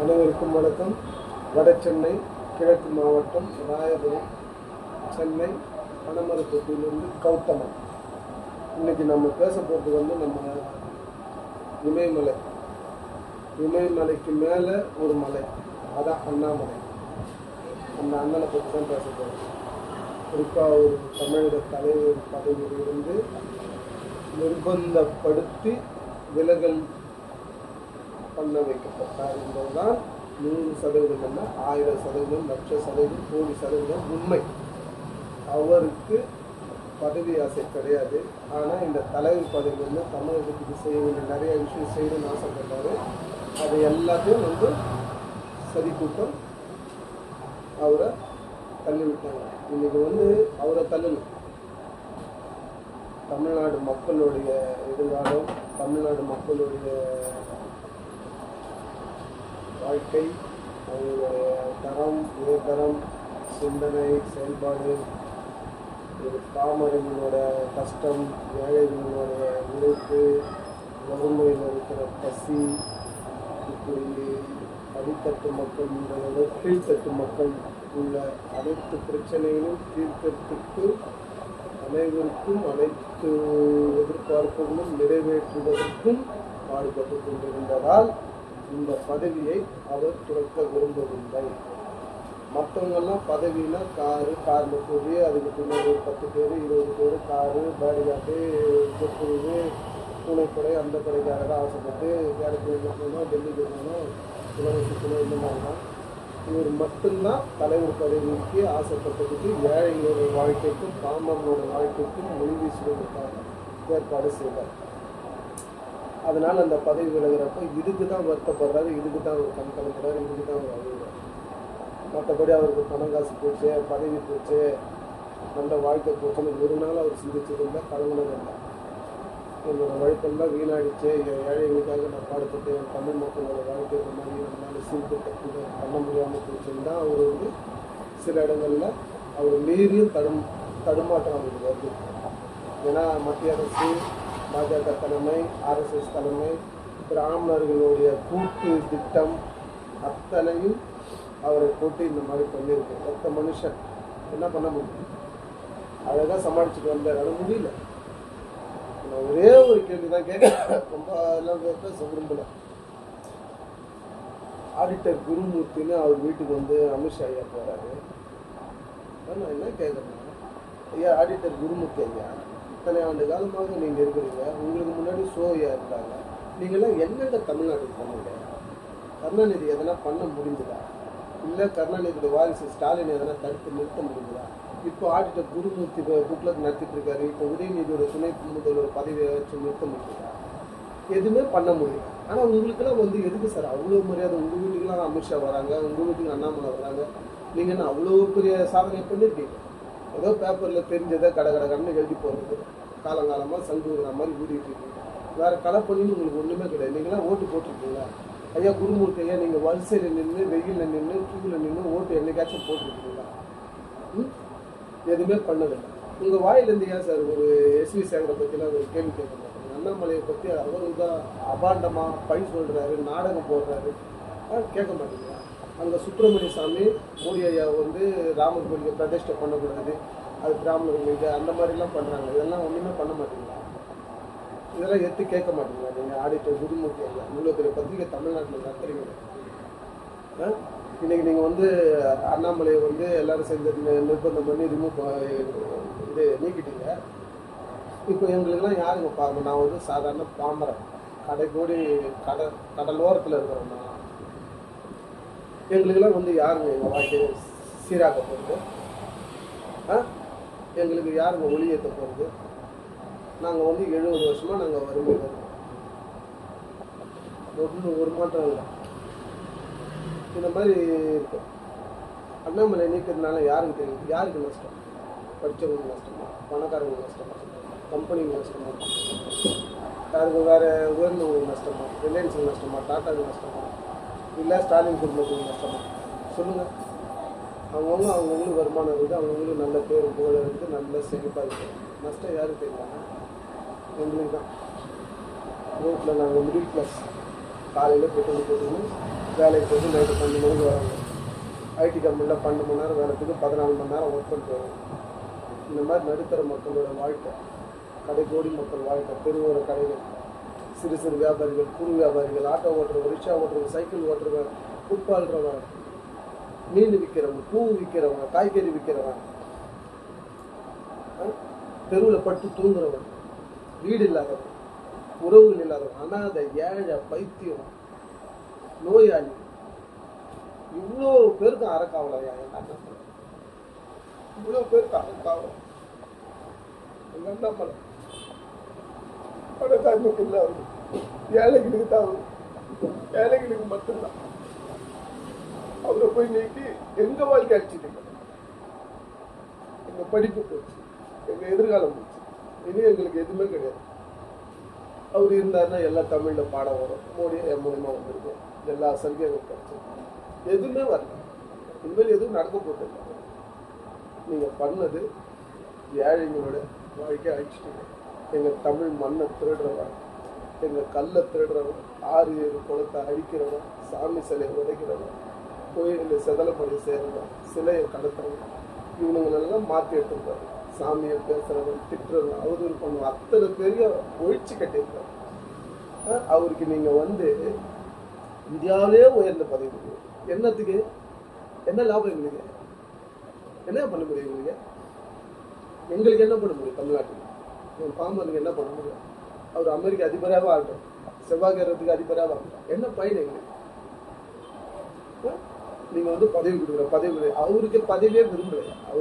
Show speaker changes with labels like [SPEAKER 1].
[SPEAKER 1] அனைவருக்கும் வணக்கம். வட சென்னை கிழக்கு மாவட்டம் ராயபுரம் சென்னை பனமரத்தொட்டியிலிருந்து கௌதமன். இன்னைக்கு நம்ம பேச போகிறது வந்து நம்ம இமயமலை. இமயமலைக்கு மேலே ஒரு மலை. அதான் அண்ணாமலை. அந்த அண்ணனை பற்றி தான் பேச போகிறோம் குறிப்பாக ஒரு தமிழக தலைவர் பதவியிலிருந்து நிர்பந்தப்படுத்தி விலகல் பண்ண வைக்கப்பட்டார் என்பதுதான் நூறு சதவீதம் என்ன ஆயிரம் சதவீதம் லட்ச சதவீதம் கோடி சதவீதம் உண்மை. அவருக்கு பதவி ஆசை கிடையாது. ஆனால் இந்த தலைவர் பதவி வந்து தமிழகத்துக்கு செய்ய வேண்டிய நிறைய விஷயம் செய்யணும்னு ஆசைப்பட்டாரு அது எல்லாத்தையும் வந்து சதி கூட்டம் அவரை தள்ளி விட்டாங்க இன்னைக்கு வந்து அவரை தள்ளணும் தமிழ்நாடு மக்களுடைய எதிர்காலம் தமிழ்நாடு மக்களுடைய வாழ்க்கை அவங்களுடைய தரம் உயர்தரம் சிந்தனை செயல்பாடு ஒரு பாமரங்களோட கஷ்டம் ஏழைகளுடைய உழைப்பு வறுமையில் இருக்கிற பசி இப்படி அடித்தட்டு மக்கள் முதல்ல கீழ்த்தட்டு மக்கள் உள்ள அனைத்து பிரச்சனைகளும் தீர்க்கத்துக்கு அனைவருக்கும் அனைத்து எதிர்பார்ப்புகளும் நிறைவேற்றுவதற்கும் பாடுபட்டு கொண்டிருந்ததால் இந்த பதவியை அவர் துறக்க விரும்பவில்லை. மற்றவங்கெல்லாம் பதவினா காரு காரில் போய் அதுக்கு பின்னாடி ஒரு பத்து பேர் இருபது பேர் காரு பேடிகாட்டு சொற்பொழிவு துணைப்படை அந்த கடைக்காரங்க ஆசைப்பட்டு கேரக்டர் போகணும் டெல்லிக்கு போகணும் உலக சுற்றணும் இந்த மாதிரி தான் இவர் மட்டும்தான் தலைவர் பதவிக்கு ஆசைப்பட்டதுக்கு ஏழைகளோட வாழ்க்கைக்கும் பாமரனோட வாழ்க்கைக்கும் மொழி ஏற்பாடு செய்தார். அதனால் அந்த பதவி விலகிறப்ப இதுக்கு தான் வருத்தப்படுறாரு இதுக்கு தான் அவர் கண் கலக்கிறாரு இதுக்கு தான் அவர் அழுகிறார். மற்றபடி அவருக்கு பணம் காசு போச்சு பதவி போச்சு நல்ல வாழ்க்கை போச்சுன்னு ஒரு நாள் அவர் சிந்திச்சதில்லை கலங்கினதில்லை என்னோட வழக்கெல்லாம் வீணாகிடுச்சு என் ஏழைகளுக்காக நான் பாடுபட்டு என் தமிழ் மக்களோட வாழ்க்கை இந்த மாதிரி நம்மளால சீர்திருத்தம் பண்ண முடியாமல் போச்சுன்னு தான் அவர் வந்து சில இடங்களில் அவர் மீறியும் தடும் தடுமாற்றம் அவருக்கு வருது ஏன்னா மத்திய அரசு பாஜக தலைமை ஆர்எஸ்எஸ் தலைமை பிராமணர்களுடைய கூட்டு திட்டம் அத்தனையும் அவரை போட்டு இந்த மாதிரி பண்ணியிருக்கு ஒத்த மனுஷன். என்ன பண்ண முடியும்? அழகாக சமாளிச்சுட்டு வந்தார். அது முடியல. நான் ஒரே ஒரு கேள்வி தான் கேட்க ரொம்ப எல்லாம் பேச விரும்பல ஆடிட்டர் குருமூர்த்தின்னு அவர் வீட்டுக்கு வந்து அமித்ஷா ஐயா போகிறாரு நான் என்ன கேட்குறேன் ஐயா ஆடிட்டர் குருமூர்த்தி ஐயா இத்தனை ஆண்டு காலமாக நீங்கள் இருக்கிறீங்க. உங்களுக்கு முன்னாடி சோவியா இருந்தாங்க. நீங்களாம் என்னென்ன தமிழ்நாட்டுக்கு பண்ணீங்க கருணாநிதி எதனா பண்ண முடிஞ்சுதா? இல்லை கருணாநிதியோட வாரிசு ஸ்டாலின் எதனா தடுத்து நிறுத்த முடியுதா இப்போ ஆடிட்டர் குருமூர்த்தி புக்லக் நடத்திட்டு இருக்காரு இப்போ உதயநிதியோட துணை முதல்வர் பதவியை வச்சு நிறுத்த முடியுதா எதுவுமே பண்ண முடியல. ஆனால் உங்களுக்கெல்லாம் வந்து எதுக்கு சார் அவ்வளோ மரியாதை? உங்கள் வீட்டுக்கெல்லாம் அமித்ஷா வராங்க உங்கள் வீட்டுக்கு அண்ணாமலை வராங்க. நீங்கள் என்ன அவ்வளோ பெரிய சாதனை பண்ணியிருக்கீங்க ஏதோ பேப்பரில் தெரிஞ்சதை கடை கடகடன்னு எழுதி போடுறது. காலங்காலமாக சங்குற மாதிரி ஊடிட்டு இருக்கீங்க வேறு கலை உங்களுக்கு ஒன்றுமே கிடையாது. நீங்களாம் ஓட்டு போட்டிருக்கீங்க ஐயா குருமூர்த்தி ஐயா நீங்கள் வரிசையில் நின்று வெயிலில் நின்று கியூவில் நின்று ஓட்டு என்னைக்காச்சும் போட்டிருக்கீங்களா? ம்? எதுவுமே பண்ணதில்லை உங்கள் வாயிலேருந்து ஏன் சார் ஒரு எஸ்வி சேகரை பற்றிலாம் ஒரு கேள்வி கேட்க மாட்டேங்க அண்ணாமலையை பற்றி அவரு தான் அபாண்டமாக பழி சொல்கிறாரு நாடகம் போடுறாரு. கேட்க மாட்டீங்களா அங்கே சுப்பிரமணிய சாமி மோடி ஐயா வந்து ராமர் கோயிலுக்கு பிரதிஷ்டை பண்ணக்கூடாது. அது கோயிலுக்கு அந்த மாதிரிலாம் பண்ணுறாங்க இதெல்லாம் ஒன்றுமே பண்ண மாட்டீங்களா? இதெல்லாம் எடுத்து கேட்க மாட்டீங்களா நீங்கள் ஆடிட்டர் குருமூர்த்தி ஐயா இவ்வளோ பெரிய பத்திரிகை தமிழ்நாட்டில் நடத்துறீங்க ஆ? இன்னைக்கு நீங்கள் வந்து அண்ணாமலையை வந்து எல்லாரும் சேர்ந்து நிர்பந்தம் பண்ணி ரிமூவ் இது நீக்கிட்டீங்க. இப்போ எங்களுக்கெல்லாம் யாருங்க பாருங்க நான் வந்து சாதாரண பாமரன். கடைக்கோடி கடல் கடலோரத்தில் இருக்கிறோம் நான். எங்களுக்கெல்லாம் வந்து யாருங்க எங்கள் வாழ்க்கையை சீராக்க போகிறது ஆ? எங்களுக்கு யாருங்க ஒளியேற்ற போகிறது நாங்கள் வந்து எழுபது வருஷமாக நாங்கள் வறுமையில் ஒன்று ஒரு மாற்றம் இல்லை. இந்த மாதிரி இருக்கும் அண்ணாமலை நீக்கிறதுனால யாருக்கு தெரியும்? யாருக்கு நஷ்டம்? படித்தவங்களுக்கு நஷ்டமா? பணக்காரங்களுக்கு நஷ்டமா? கம்பெனிக்கு நஷ்டமா? யாருக்கு வேறு உயர்ந்தவங்களுக்கு நஷ்டமா? ரிலையன்ஸுக்கு நஷ்டமா? டாட்டாவுக்கு நஷ்டமா? இல்லை ஸ்டாலின் குடும்பத்துக்கு நஷ்டமா சொல்லுங்கள் அவங்கவுங்க அவங்கவுங்களுக்கு வருமானம் இருக்குது. அவங்கவுங்களுக்கு நல்ல பேர் புகழ் இருக்குது. நல்ல செழிப்பாக இருக்குது. நஷ்டம் யாருக்கு தெரியுமா எங்களுக்கு தான். ரோட்டில் நாங்கள் மிடில் கிளாஸ் காலையில் பெட்ரோல் போட்டுக்கணும் வேலைக்கு போய் நைட்டு பன்னெண்டு மணிக்கு வராங்க. ஐடி கம்பெனியில் பன்னெண்டு மணி நேரம் வேலைக்கு பதினாலு மணி நேரம் ஒர்க் பண்ணிட்டு வராங்க இந்த மாதிரி நடுத்தர மக்களோட வாழ்க்கை. கடைக்கோடி மக்கள் வாழ்க்கை. தெருவோர கடைகள். சிறு சிறு வியாபாரிகள் குறு வியாபாரிகள் ஆட்டோ ஓட்டுறவங்க ரிக்ஷா ஓட்டுறவங்க சைக்கிள் ஓட்டுறவங்க புட்பால்றவங்க மீன் விற்கிறவங்க பூ விற்கிறவங்க காய்கறி விற்கிறவங்க தெருவில் பட்டு தூங்குறவன் வீடு இல்லாதவன் உறவுகள் இல்லாதவன் அனாதை ஏழை பைத்தியம் நோயாளி. இவ்வளோ பேருக்கு அறக்காவலையா என்ன அண்ணன் இவ்வளோ பேருக்கு அறக்காவலை என்ன பண்ண மலை. பணக்காரனுக்கு இல்லை ஏழைகளுக்கு தான். அவரு ஏழைகளுக்கு மட்டும்தான். அவரை போய் நீக்கி எங்க வாழ்க்கை அடிச்சிட்டீங்க எங்க படிப்பு போச்சு எங்க எதிர்காலம் போச்சு. இனி எங்களுக்கு எதுவுமே கிடையாது. அவர் இருந்தாருன்னா எல்லா தமிழ்ல பாடம் வரும். மோடி என் மூலியமாக வந்திருக்கும் எல்லா சலுகைகளும் கிடைக்கும் எதுவுமே வரல. இனிமேல் எதுவும் நடக்க போதில்லை நீங்க பண்ணது ஏழைங்களோட வாழ்க்கையை அழிச்சிட்டீங்க. எங்கள் தமிழ் மண்ணை திருடுறவன் எங்கள் கல்லை திருடுறவன் ஆறு ஏழு குளத்தை அழிக்கிறவன் சாமி சிலையை உடைக்கிறவன் கோயிலில் செதலப்படி செய்கிறவன் சிலையை கடத்துறவன் இவனுங்களெல்லாம் மாற்றி எடுத்துருப்பாரு. சாமியை பேசுகிறவன் திட்டுறவன் அவதூறு பண்ணுவான் அத்தனை பெரிய ஒழிச்சு கட்டியிருக்காரு அவருக்கு நீங்கள் வந்து இந்தியாவிலே உயர்ந்த பதவி கொடுக்கணும். என்னத்துக்கு? என்ன லாபம் எங்களுக்கு? என்ன பண்ண முடியும் எங்களுக்கு எங்களுக்கு என்ன பண்ண முடியும் ஒரு பாம்பு பாமருக்கு என்ன பண்ண முடியும்? அவர் அமெரிக்க அதிபராக ஆகட்டும் செவ்வாய் கிரகத்துக்கு அதிபராக ஆகட்டும் என்ன பயன் எங்களுக்கு? நீங்க வந்து பதவி கொடுக்குற பதவி அவருக்கு பதவியே விரும்பல. அவர்